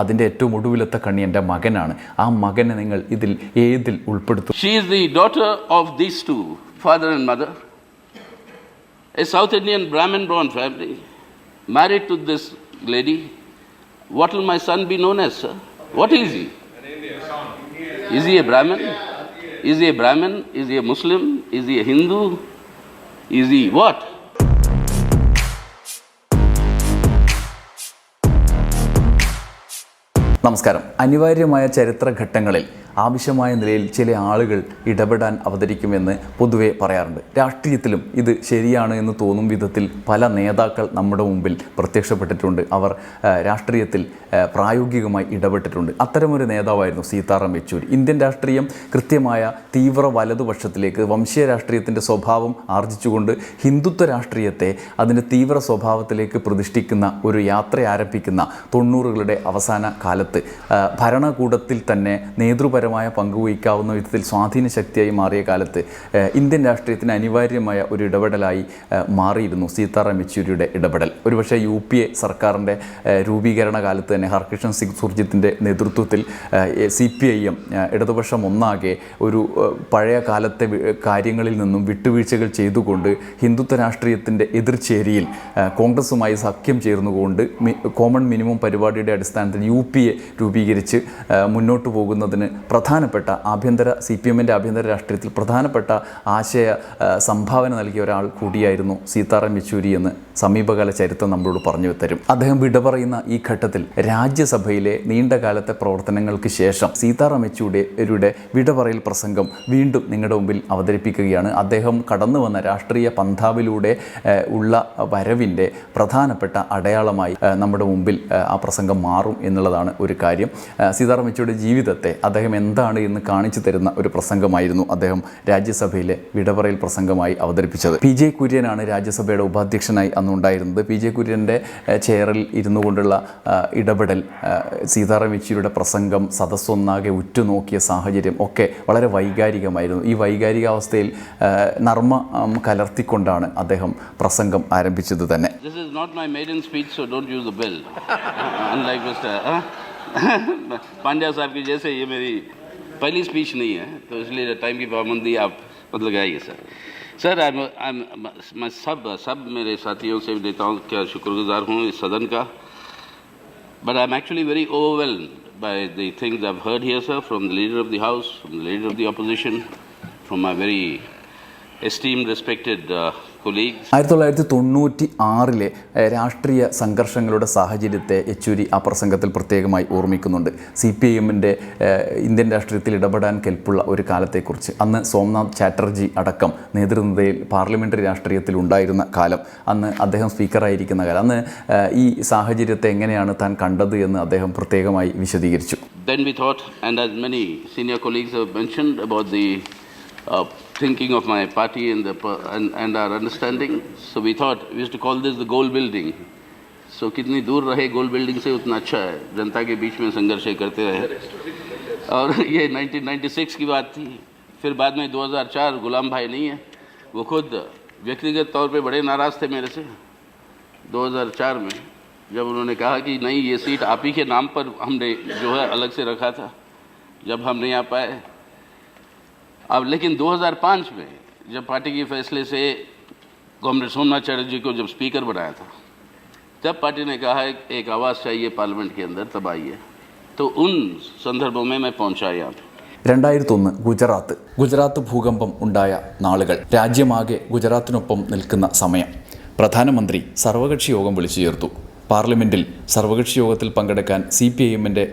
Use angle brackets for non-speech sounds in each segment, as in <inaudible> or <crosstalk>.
അതിന്റെ ഏറ്റവും ഒടുവിലത്തെ കണ്ണി എന്റെ മകനാണ് ആ മകനെ നിങ്ങൾ ഇതിൽ ഏതിൽ ഉൾപ്പെടുത്തും she is the daughter of these two father and mother a south Indian Brahmin born family married to this lady. What will my son be known as, sir? What is he? Is he a Brahmin? Is he a Brahmin? Is he a Muslim? Is he a Hindu? Is he what? നമസ്കാരം. അനിവാര്യമായ ചരിത്ര ഘട്ടങ്ങളിൽ ആവശ്യമായ നിലയിൽ ചില ആളുകൾ ഇടപെടാൻ അവതരിക്കുമെന്ന് പൊതുവെ പറയാറുണ്ട്. രാഷ്ട്രീയത്തിലും ഇത് ശരിയാണ് എന്ന് തോന്നും വിധത്തിൽ പല നേതാക്കൾ നമ്മുടെ മുമ്പിൽ പ്രത്യക്ഷപ്പെട്ടിട്ടുണ്ട്. അവർ രാഷ്ട്രീയത്തിൽ പ്രായോഗികമായി ഇടപെട്ടിട്ടുണ്ട്. അത്തരമൊരു നേതാവായിരുന്നു സീതാറാം യെച്ചൂരി. ഇന്ത്യൻ രാഷ്ട്രീയം കൃത്യമായ തീവ്ര വലതുപക്ഷത്തിലേക്ക് വംശീയ രാഷ്ട്രീയത്തിന്റെ സ്വഭാവം ആർജിച്ചുകൊണ്ട് ഹിന്ദുത്വ രാഷ്ട്രീയത്തെ അതിന്റെ തീവ്ര സ്വഭാവത്തിലേക്ക് പ്രതിഷ്ഠിക്കുന്ന ഒരു യാത്ര ആരംഭിക്കുന്ന തൊണ്ണൂറുകളുടെ അവസാന കാലത്ത് ഭരണകൂടത്തിൽ തന്നെ നേതൃപരമായ പങ്കുവഹിക്കാവുന്ന വിധത്തിൽ സ്വാധീന ശക്തിയായി മാറിയ കാലത്ത് ഇന്ത്യൻ രാഷ്ട്രീയത്തിന് അനിവാര്യമായ ഒരു ഇടപെടലായി മാറിയിരുന്നു സീതാറാം യെച്ചൂരിയുടെ ഇടപെടൽ. ഒരുപക്ഷെ യു പി എ സർക്കാരിന്റെ രൂപീകരണ കാലത്ത് തന്നെ ഹർകൃഷ്ണൻ സിംഗ് സുർജിത്തിന്റെ നേതൃത്വത്തിൽ സി പി ഐ എം ഇടതുപക്ഷം ഒന്നാകെ ഒരു പഴയ കാലത്തെ കാര്യങ്ങളിൽ നിന്നും വിട്ടുവീഴ്ചകൾ ചെയ്തുകൊണ്ട് ഹിന്ദുത്വ രാഷ്ട്രീയത്തിന്റെ എതിർചേരിയിൽ കോൺഗ്രസുമായി സഖ്യം ചേർന്നുകൊണ്ട് കോമൺ മിനിമം പരിപാടിയുടെ അടിസ്ഥാനത്തിൽ യു പി എ രൂപീകരിച്ച് മുന്നോട്ട് പോകുന്നതിന് പ്രധാനപ്പെട്ട ആഭ്യന്തര സി പി എമ്മിന്റെ ആഭ്യന്തര രാഷ്ട്രീയത്തിൽ പ്രധാനപ്പെട്ട ആശയ സംഭാവന നൽകിയ ഒരാൾ കൂടിയായിരുന്നു സീതാറാം യെച്ചൂരി എന്ന്. സമീപകാല ചരിത്രം നമ്മളോട് പറഞ്ഞു തരും. അദ്ദേഹം വിട പറയുന്ന ഈ ഘട്ടത്തിൽ രാജ്യസഭയിലെ നീണ്ടകാലത്തെ പ്രവർത്തനങ്ങൾക്ക് ശേഷം സീതാറാം യെച്ചൂരിയുടെ വിട പറയൽ പ്രസംഗം വീണ്ടും നിങ്ങളുടെ മുമ്പിൽ അവതരിപ്പിക്കുകയാണ്. അദ്ദേഹം കടന്നു വന്ന രാഷ്ട്രീയ പന്ഥാവിലൂടെ ഉള്ള വരവിന്റെ പ്രധാനപ്പെട്ട അടയാളമായി നമ്മുടെ മുമ്പിൽ ആ പ്രസംഗം മാറും എന്നുള്ളതാണ് ഒരു കാര്യം. സീതാറാം യെച്ചൂരിയുടെ ജീവിതത്തെ അദ്ദേഹം എന്താണ് എന്ന് കാണിച്ചു തരുന്ന ഒരു പ്രസംഗമായിരുന്നു അദ്ദേഹം രാജ്യസഭയിലെ വിടപറയൽ പ്രസംഗമായി അവതരിപ്പിച്ചത്. പി. ജെ. കുര്യനാണ് രാജ്യസഭയുടെ ഉപാധ്യക്ഷനായി അന്നുണ്ടായിരുന്നത് പി ജെ കുര്യൻ്റെ ഏഹ്, ചെയറിൽ ഇരുന്നു കൊണ്ടുള്ള ഏഹ്, ഇടപെടൽ ഏഹ്, സീതാറാം യെച്ചൂരിയുടെ പ്രസംഗം സദസ്സൊന്നാകെ ഉറ്റുനോക്കിയ സാഹചര്യം ഒക്കെ വളരെ വൈകാരികമായിരുന്നു ഈ വൈകാരികാവസ്ഥയിൽ ഏഹ്, നർമ്മ ഉം, കലർത്തിക്കൊണ്ടാണ് അദ്ദേഹം പ്രസംഗം ആരംഭിച്ചത് തന്നെ This is not my maiden speech, so don't use the bell. Unlike Mr. Huh? Pandya साहब की जैसे ये मेरी पहली स्पीच नहीं है तो इसलिए टाइम की पाबंदी आप मत लगाइए सर सर आई मैं सब सब मेरे साथियों से नेताओं का शुक्रगुजार हूँ इस सदन का But I'm actually very overwhelmed by the things I've heard here, sir, from the leader of the House, from the leader of the opposition, from my very esteemed, respected uh, colleagues. ആയിരത്തി തൊള്ളായിരത്തി തൊണ്ണൂറ്റി ആറിലെ രാഷ്ട്രീയ സംഘർഷങ്ങളുടെ സാഹചര്യത്തെ യെച്ചൂരി ആ പ്രസംഗത്തിൽ പ്രത്യേകമായി ഓർമ്മിക്കുന്നുണ്ട്. സി പി ഐ എമ്മിന്റെ ഇന്ത്യൻ രാഷ്ട്രീയത്തിൽ ഇടപെടാൻ കെൽപ്പുള്ള ഒരു കാലത്തെക്കുറിച്ച്. അന്ന് സോംനാഥ് ചാറ്റർജി അടക്കം നേതൃനിരയിൽ പാർലമെന്ററി രാഷ്ട്രീയത്തിൽ ഉണ്ടായിരുന്ന കാലം. അന്ന് അദ്ദേഹം സ്പീക്കറായിരിക്കുന്ന കാലം. അന്ന് ഈ സാഹചര്യത്തെ എങ്ങനെയാണ് താൻ കണ്ടത് എന്ന് അദ്ദേഹം പ്രത്യേകമായി വിശദീകരിച്ചു. Then we thought, and as many senior colleagues have mentioned about the uh, thinking of my party and, the, and, and our understanding, so we thought we used to call this the goal building. So कितनी दूर रहे गोल building से उतना अच्छा है। जनता के बीच में संघर्ष करते रहे। और ये 1996 की बात थी। फिर बाद में 2004 गुलाम भाई नहीं है। वो खुद व्यक्तिगत तौर पे बड़े नाराज़ थे मेरे से। 2004 में जब उन्होंने कहा कि नहीं ये सीट आप ही के नाम पर हमने जो है अलग से रखा था। जब हम नहीं आ पाए अब लेकिन 2005 में जब पार्टी के फैसले से कॉमरेड सोमनाथ चैटर्जी को जब स्पीकर बनाया था तब पार्टी ने कहा है एक आवाज़ चाहिए पार्लियामेंट के अंदर तब आइए तो उन संदर्भों में मैं पहुंचा यहाँ पे രണ്ടായിരത്തി ഒന്ന് ഗുജറാത്ത് ഗുജറാത്ത് ഭൂകമ്പം ഉണ്ടായ നാളുകൾ രാജ്യമാകെ ഗുജറാത്തിനൊപ്പം നിൽക്കുന്ന സമയം പ്രധാനമന്ത്രി സർവകക്ഷി യോഗം വിളിച്ചു ചേർത്തു പാർലമെൻറ്റിൽ സർവകക്ഷി യോഗത്തിൽ പങ്കെടുക്കാൻ സി പി ഐ എമ്മിൻ്റെ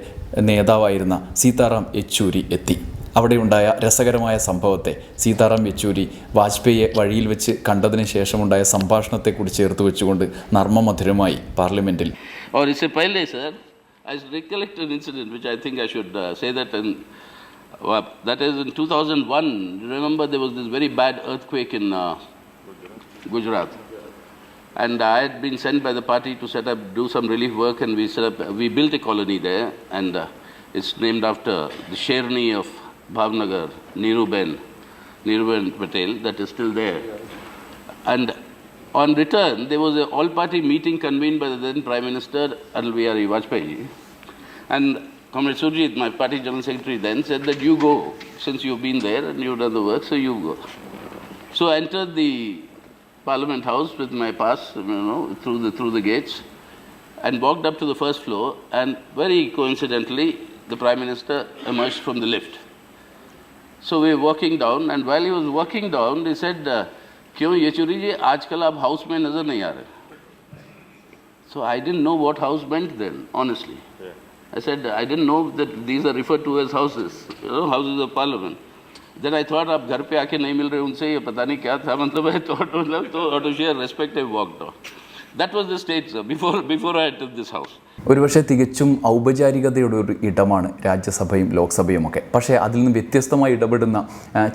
നേതാവായിരുന്ന സീതാറാം യെച്ചൂരി എത്തി അവിടെയുണ്ടായ രസകരമായ സംഭവത്തെ സീതാറാം യെച്ചൂരി വാജ്പേയിയെ വഴിയിൽ വെച്ച് കണ്ടതിന് ശേഷമുണ്ടായ സംഭാഷണത്തെക്കുറിച്ച് ചേർത്ത് വെച്ചുകൊണ്ട് നർമ്മമധുരമായി പാർലമെന്റിൽ I recollect an incident which I think I should uh, say that in, uh, that is in 2001. You remember there was this very bad earthquake in uh, Gujarat. And I had been sent by the party to set up, do some relief work, and we set up, we built a colony there, and uh, it's named after the Sherni of Bhavnagar Neeru Ben Neeru Patel that is still there and on return, there was an all party meeting convened by the then Prime Minister Atal Bihari Vajpayee. And Comrade Surjit, my party general secretary then, said that you go, since you've been there and you've done the work, so you go. So I entered the Parliament House with my pass, you know, through the, through the gates, and walked up to the first floor, and very coincidentally, the Prime Minister emerged from the lift. So we were walking down, and while he was walking down, he said, uh, क्यों येचुरी जी आजकल आप house में नजर नहीं आ रहे So I didn't know what house meant then, honestly. I said, I didn't know that these are referred to as houses, you know, houses of parliament. Then I thought, आप घर पे आके नहीं मिल रहे उनसे ये पता नहीं क्या था मतलब है तो मतलब तो out of sheer respect I walked on. That was the state, before <laughs> before I entered this house. ഒരുപക്ഷെ തികച്ചും ഔപചാരികതയുടെ ഒരു ഇടമാണ് രാജ്യസഭയും ലോക്സഭയും ഒക്കെ പക്ഷേ അതിൽ നിന്ന് വ്യത്യസ്തമായി ഇടപെടുന്ന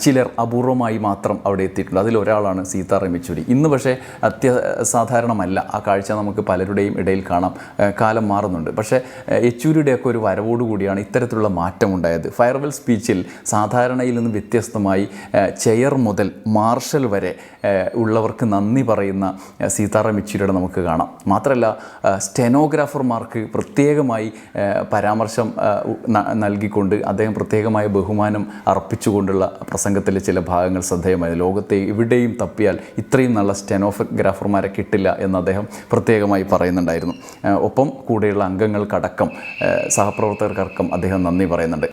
ചിലർ അപൂർവമായി മാത്രം അവിടെ എത്തിയിട്ടുണ്ട്. അതിലൊരാളാണ് സീതാറാം യെച്ചൂരി ഇന്ന് പക്ഷേ അത്യസാധാരണമല്ല ആ കാഴ്ച നമുക്ക് പലരുടെയും ഇടയിൽ കാണാം. കാലം മാറുന്നുണ്ട്. പക്ഷേ യെച്ചൂരിയുടെയൊക്കെ ഒരു വരവോടുകൂടിയാണ് ഇത്തരത്തിലുള്ള മാറ്റം ഉണ്ടായത് ഫയർവെൽ സ്പീച്ചിൽ സാധാരണയിൽ നിന്ന് വ്യത്യസ്തമായി ചെയർ മുതൽ മാർഷൽ വരെ ഉള്ളവർക്ക് നന്ദി പറയുന്ന സീതാറാം യെച്ചൂരിയുടെ നമുക്ക് കാണാം. മാത്രമല്ല സ്റ്റെനോഗ്രാഫർമാർക്ക് പ്രത്യേകമായി പരാമർശം നൽകിക്കൊണ്ട് അദ്ദേഹം പ്രത്യേകമായ ബഹുമാനം അർപ്പിച്ചുകൊണ്ടുള്ള പ്രസംഗത്തിലെ ചില ഭാഗങ്ങൾ ശ്രദ്ധേയമായി ലോകത്തെ എവിടെയും തപ്പിയാൽ ഇത്രയും നല്ല സ്റ്റെനോഗ്രാഫർമാരെ കിട്ടില്ല എന്ന് അദ്ദേഹം പ്രത്യേകമായി പറയുന്നുണ്ടായിരുന്നു. ഒപ്പം കൂടെയുള്ള അംഗങ്ങൾക്കടക്കം സഹപ്രവർത്തകർക്കടക്കം അദ്ദേഹം നന്ദി പറയുന്നുണ്ട്.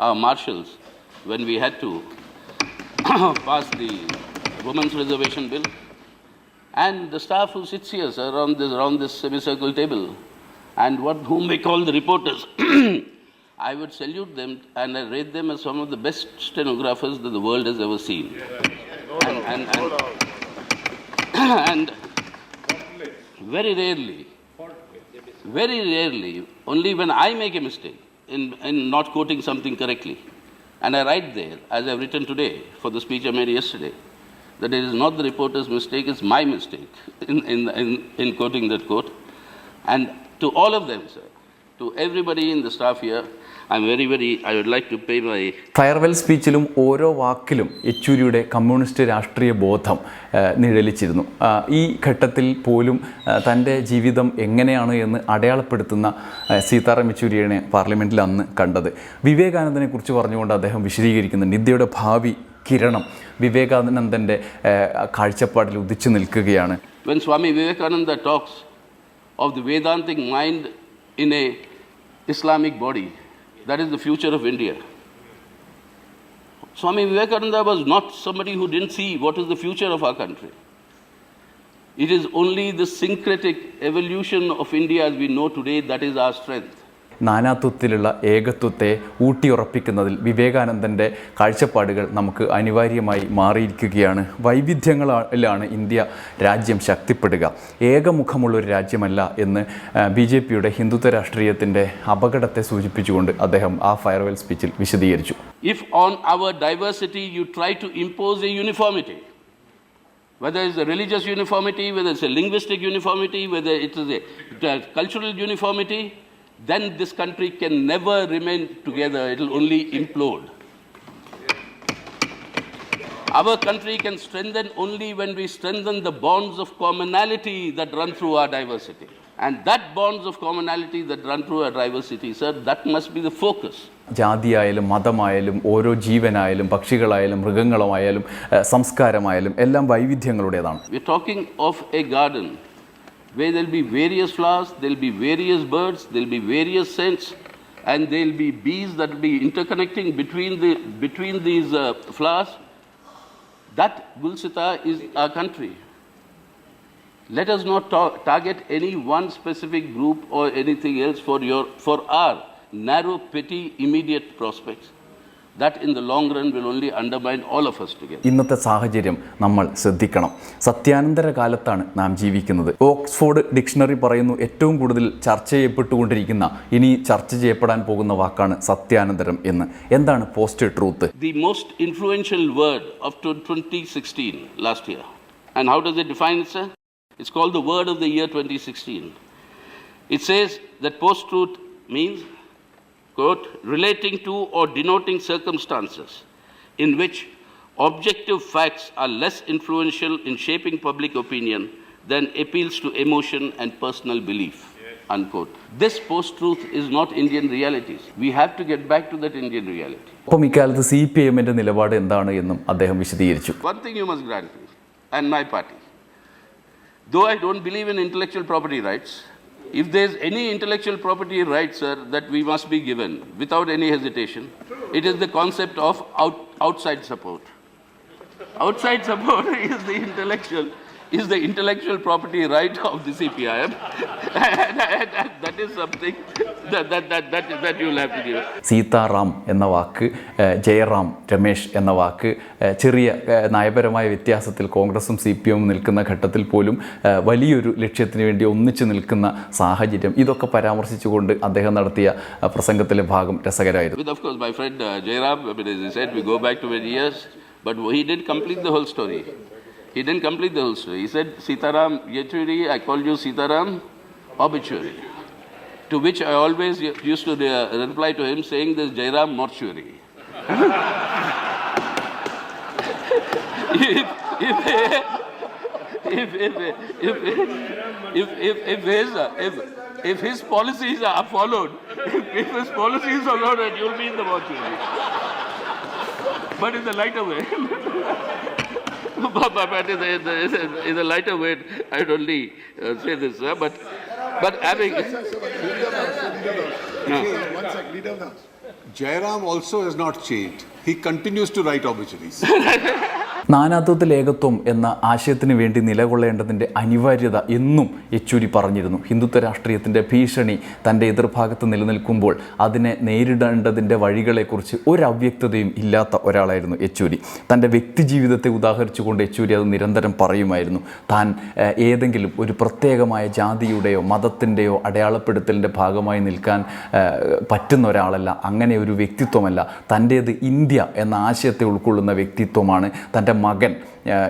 Our marshals, when we had to <coughs> pass the women's reservation bill, and the staff who sits here, sir, around this, around this semicircle table, and what whom we call the reporters. <clears throat> I would salute them and I rate them as some of the best stenographers that the world has ever seen. And, and, and, and very rarely, very rarely, only when I make a mistake in, in not quoting something correctly, and I write there, as I've written today for the speech I made yesterday, that it is not the reporter's mistake, it's my mistake in, in, in, in quoting that quote. And to all of them, sir, to everybody in the staff here, I'm very, very, I would like to pay my ഫയർവെൽ സ്പീച്ചിലും ഓരോ വാക്കിലും യെച്ചൂരിയുടെ communist രാഷ്ട്രീയ ബോധം നിഴലിച്ചിരുന്നു. ഈ ഘട്ടത്തിൽ പോലും തന്റെ ജീവിതം എങ്ങനെയാണ് എന്ന് അടയാളപ്പെടുത്തുന്ന സീതാറാം യെച്ചൂരിയാണ് പാർലമെന്റിൽ അന്ന് കണ്ടത്. വിവേകാനന്ദനെ കുറിച്ച് പറഞ്ഞുകൊണ്ട് അദ്ദേഹം വിശദീകരിക്കുന്നുണ്ട്. ഇന്ത്യയുടെ ഭാവി കിരണം വിവേകാനന്ദന്റെ കാഴ്ചപ്പാടിൽ ഉദിച്ചു നിൽക്കുകയാണ് When Swami Vivekananda talks of the Vedantic mind in a Islamic body, that is the future of India. Swami Vivekananda was not somebody who didn't see what is the future of our country. It is only the syncretic evolution of India as we know today that is our strength. നാനാത്വത്തിലുള്ള ഏകത്വത്തെ ഊട്ടിയുറപ്പിക്കുന്നതിൽ വിവേകാനന്ദന്റെ കാഴ്ചപ്പാടുകൾ നമുക്ക് അനിവാര്യമായി മാറിയിരിക്കുകയാണ്. വൈവിധ്യങ്ങളിലാണ് India രാജ്യം ശക്തിപ്പെടുക. ഏകമുഖമുള്ളൊരു രാജ്യമല്ല എന്ന് B J പിയുടെ ഹിന്ദുത്വ രാഷ്ട്രീയത്തിന്റെ അപകടത്തെ സൂചിപ്പിച്ചുകൊണ്ട് അദ്ദേഹം ആ ഫയർവെൽ സ്പീച്ചിൽ വിശദീകരിച്ചു. If on our diversity you try to impose a uniformity whether it's a religious uniformity, whether it's a linguistic uniformity, whether it is a, a cultural uniformity, then this country can never remain together, it will only implode. Our country can strengthen only when we strengthen the bonds of commonality that run through our diversity. And that bonds of commonality that run through our diversity, sir, that must be the focus. ജാതിയായാലും മതമായാലും ഓരോ ജീവനായാലും പക്ഷികളായാലും മൃഗങ്ങളുമായാലും സംസ്കാരമായാലും എല്ലാം വൈവിധ്യങ്ങളുടേതാണ് We're talking of a garden where there'll be various flowers, there'll be various birds, there'll be various scents, and there'll be bees that will be interconnecting between, the, between these uh, flowers. That Gulsita is our country. Let us not ta- target any one specific group or anything else for, your, for our narrow, petty, immediate prospects. That in the long run will only undermine all of us together. ഇന്നത്തെ സാഹചര്യം നമ്മൾ ശ്രദ്ധിക്കണം സത്യാനന്തര കാലത്താണ് നാം ജീവിക്കുന്നത് Oxford dictionary പറയുന്നു ഏറ്റവും കൂടുതൽ ചർച്ച ചെയ്യപ്പെട്ടുകൊണ്ടിരിക്കുന്ന ഇനി ചർച്ച ചെയ്യപ്പെടാൻ പോകുന്ന വാക്കാണ് സത്യാനന്തരം എന്ന് എന്താണ് post truth the most influential word of tw- 2016 last year. And how does it define it, sir? It's called the word of the year 2016. It says that post truth means, quote, relating to or denoting circumstances in which objective facts are less influential in shaping public opinion than appeals to emotion and personal belief. Unquote. This post truth is not Indian realities. We have to get back to that Indian reality. ഒപ്പം ഇക്കാലത്ത് C P എമ്മിൻ്റെ നിലപാട് എന്താണ് എന്നും അദ്ദേഹം വിശദീകരിച്ചു One thing you must grant me, and my party. Though I don't believe in intellectual property if there's any intellectual property rights, sir, that we must be given without any hesitation, it is the concept of out, outside support. Outside support <laughs> is the intellectual is the intellectual property right of the CPIM, and, and- and that is something that that, that, that, that you'll have to give. Sitaram എന്ന വാക്ക് ജയറാം രമേശ് എന്ന വാക്ക് ചെറിയ നയപരമായ വ്യത്യാസത്തിൽ കോൺഗ്രസും C P എമ്മും നിൽക്കുന്ന ഘട്ടത്തിൽ പോലും വലിയൊരു ലക്ഷ്യത്തിന് വേണ്ടി ഒന്നിച്ചു നിൽക്കുന്ന സാഹചര്യം ഇതൊക്കെ പരാമർശിച്ചുകൊണ്ട് അദ്ദേഹം നടത്തിയ പ്രസംഗത്തിലെ ഭാഗം രസകരമായിരുന്നു of course, my friend uh, Jairam, I mean, as I said, we go back to many years, but he didn't complete the whole story. He didn't complete the whole story. He said, Sitaram Yeturi, I called you Sitaram Obituary. To which I always used to uh, reply to him saying this Jairam Mortuary. <laughs> if, if, if, if, his, if, if his policies are followed, if his policies are followed, you'll be in the mortuary. But in the lighter way. <laughs> but, but, but in, the, in, the, in the lighter way, I would only uh, say this, sir. But, but having. One sec. Jairam also has not changed. He continues to write obituaries. <laughs> നാനാത്വത്തിൽ ഏകത്വം എന്ന ആശയത്തിന് വേണ്ടി നിലകൊള്ളേണ്ടതിന്റെ അനിവാര്യത എന്നും യെച്ചൂരി പറഞ്ഞിരുന്നു. ഹിന്ദുത്വ രാഷ്ട്രീയത്തിന്റെ ഭീഷണി തന്റെ എതിർഭാഗത്ത് നിലനിൽക്കുമ്പോൾ അതിനെ നേരിടേണ്ടതിന്റെ വഴികളെക്കുറിച്ച് ഒരു അവ്യക്തതയും ഇല്ലാത്ത ഒരാളായിരുന്നു യെച്ചൂരി. തന്റെ വ്യക്തിജീവിതത്തെ ഉദാഹരിച്ചുകൊണ്ട് യെച്ചൂരി അത് നിരന്തരം പറയുമായിരുന്നു. താൻ ഏതെങ്കിലും ഒരു പ്രത്യേകമായ ജാതിയുടെയോ മതത്തിന്റെയോ അടയാളപ്പെടുത്തലിന്റെ ഭാഗമായി നിൽക്കാൻ പറ്റുന്ന ഒരാളല്ല അങ്ങനെ ഒരു വ്യക്തിത്വമല്ല. തന്റേത് ഇന്ത്യ എന്ന ആശയത്തെ ഉൾക്കൊള്ളുന്ന വ്യക്തിത്വമാണ് തന്റെ മകൻ.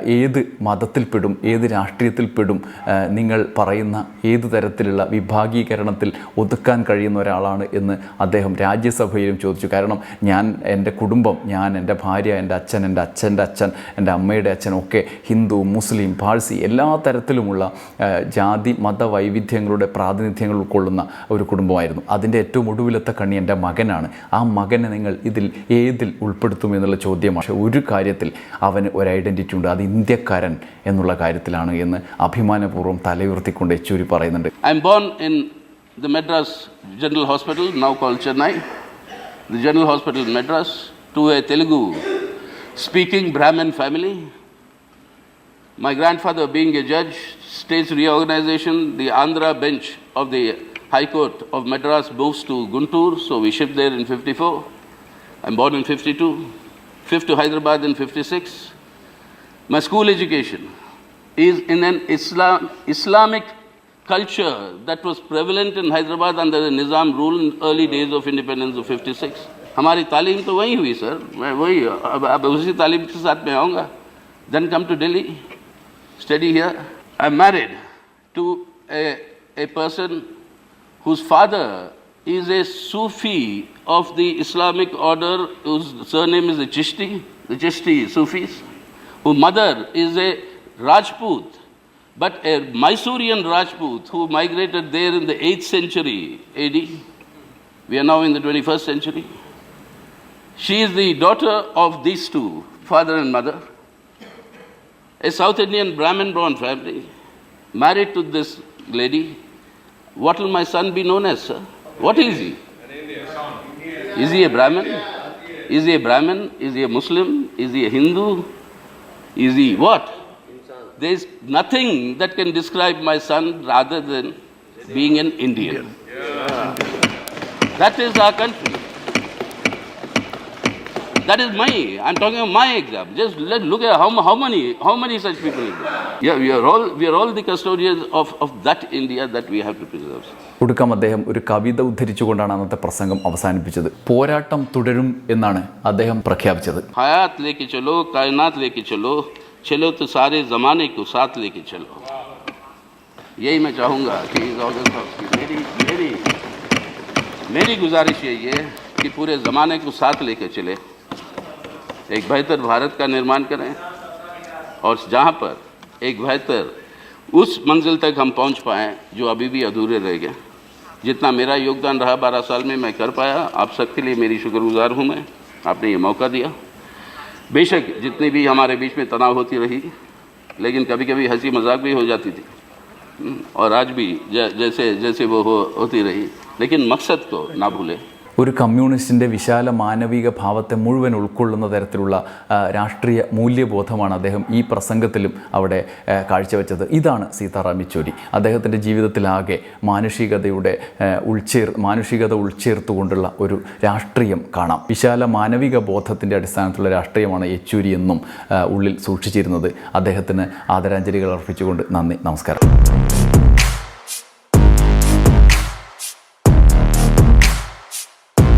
ഏത് മതത്തിൽപ്പെടും ഏത് രാഷ്ട്രീയത്തിൽപ്പെടും നിങ്ങൾ പറയുന്ന ഏത് തരത്തിലുള്ള വിഭാഗീകരണത്തിൽ ഒതുക്കാൻ കഴിയുന്ന ഒരാളാണ് എന്ന് അദ്ദേഹം രാജ്യസഭയിലും ചോദിച്ചു. കാരണം ഞാൻ എന്റെ കുടുംബം ഞാൻ എന്റെ ഭാര്യ എന്റെ അച്ഛൻ എന്റെ അച്ഛന്റെ അച്ഛൻ എന്റെ അമ്മയുടെ അച്ഛൻ ഒക്കെ ഹിന്ദു മുസ്ലിം പാഴ്സി എല്ലാ തരത്തിലുമുള്ള ജാതി മത വൈവിധ്യങ്ങളുടെ പ്രാതിനിധ്യങ്ങൾ ഉൾക്കൊള്ളുന്ന ഒരു കുടുംബമായിരുന്നു. അതിന്റെ ഏറ്റവും ഒടുവിലത്തെ കണ്ണി എന്റെ മകനാണ്. ആ മകനെ നിങ്ങൾ ഇതിൽ ഏതിൽ ഉൾപ്പെടുത്തും എന്നുള്ള ചോദ്യമാണ്. ഒരു കാര്യത്തിൽ അവന് ഒരു ഐഡന്റിറ്റി ഉണ്ട് അത് ഇന്ത്യക്കാരൻ എന്നുള്ള കാര്യത്തിലാണ് എന്ന് അഭിമാനപൂർവം തലയുർത്തിക്കൊണ്ട് യെച്ചൂരി പറയുന്നുണ്ട്. I am born in the Madras general hospital now call Chennai the general hospital Madras to a Telugu speaking Brahman family my grandfather being a judge states reorganisation the Andhra bench of the high court of Madras moves to Guntur so we shift there in fifty four I am born in fifty two shift to Hyderabad in fifty six My school education is in an Islam, Islamic culture that was prevalent in Hyderabad under the Nizam rule in early days of independence of 56. हमारी तालीम तो वहीं हुई sir मैं वही अब अब उसी तालीम के साथ में आऊँगा then come to Delhi study here. I'm married to a, a person whose father is a Sufi of the Islamic order, whose surname is the Chishti, the Chishti Sufis, whose mother is a Rajput, but a Mysorean Rajput who migrated there in the 8th century AD. We are now in the 21st century. She is the daughter of these two, father and mother a South Indian Brahmin born family, married to this lady, what will my son be known as, sir? What is he? Is he a Brahmin? Is he a Brahmin? Is he a Muslim? Is he a Hindu? Is he what? There is nothing that can describe my son rather than being an Indian. That is our country. That is my, I'm talking of my example. Just let, look at how, how many, how many such people are there. Yeah, we are all, we are all the custodians of, of that India that we have to preserve. ഒടുക്കം അദ്ദേഹം ഒരു കവിത ഉദ്ധരിച്ചുകൊണ്ടാണ് അന്നത്തെ പ്രസംഗം അവസാനിപ്പിച്ചത് പോരാട്ടം തുടരും എന്നാണ് അദ്ദേഹം പ്രഖ്യാപിച്ചത് हयात लेके चलो कायनात लेके चलो चलो तो सारे ज़माने को साथ लेके चलो यही मैं चाहूँगा कि इस ऑगस्ट हाउस की मेरी मेरी मेरी गुजारिश यही है कि पूरे ज़माने को साथ लेके चले एक बेहतर भारत का निर्माण करें और जहाँ पर एक बेहतर उस मंजिल तक हम पहुँच पाए जो अभी भी अधूरे रह गए। जितना मेरा योगदान रहा बारह साल में मैं कर पाया। आप सबके लिए मेरी शुक्रगुजार हूँ मैं। आपने ये मौका दिया। बेशक जितनी भी हमारे बीच में तनाव होती रही लेकिन कभी कभी हँसी मज़ाक भी हो जाती थी। हम्म, और आज भी जैसे जैसे वो हो, होती रही। लेकिन मकसद को ना भूलें। ഒരു കമ്മ്യൂണിസ്റ്റിന്റെ വിശാല മാനവിക ഭാവത്തെ മുഴുവൻ ഉൾക്കൊള്ളുന്ന തരത്തിലുള്ള രാഷ്ട്രീയ മൂല്യബോധമാണ് അദ്ദേഹം ഈ പ്രസംഗത്തിലും അവിടെ കാഴ്ചവെച്ചത്. ഇതാണ് സീതാറാം യെച്ചൂരി. അദ്ദേഹത്തിന്റെ ജീവിതത്തിലാകെ മാനുഷികതയുടെ ഉൾച്ചേർ മാനുഷികത ഉൾച്ചേർത്തുകൊണ്ടുള്ള ഒരു രാഷ്ട്രീയം കാണാം. വിശാല മാനവിക ബോധത്തിന്റെ അടിസ്ഥാനത്തിലുള്ള രാഷ്ട്രീയമാണ് യെച്ചൂരി എന്നും ഉള്ളിൽ സൂക്ഷിച്ചിരുന്നത്. അദ്ദേഹത്തിന് ആദരാഞ്ജലികൾ അർപ്പിച്ചുകൊണ്ട് നന്ദി. നമസ്കാരം.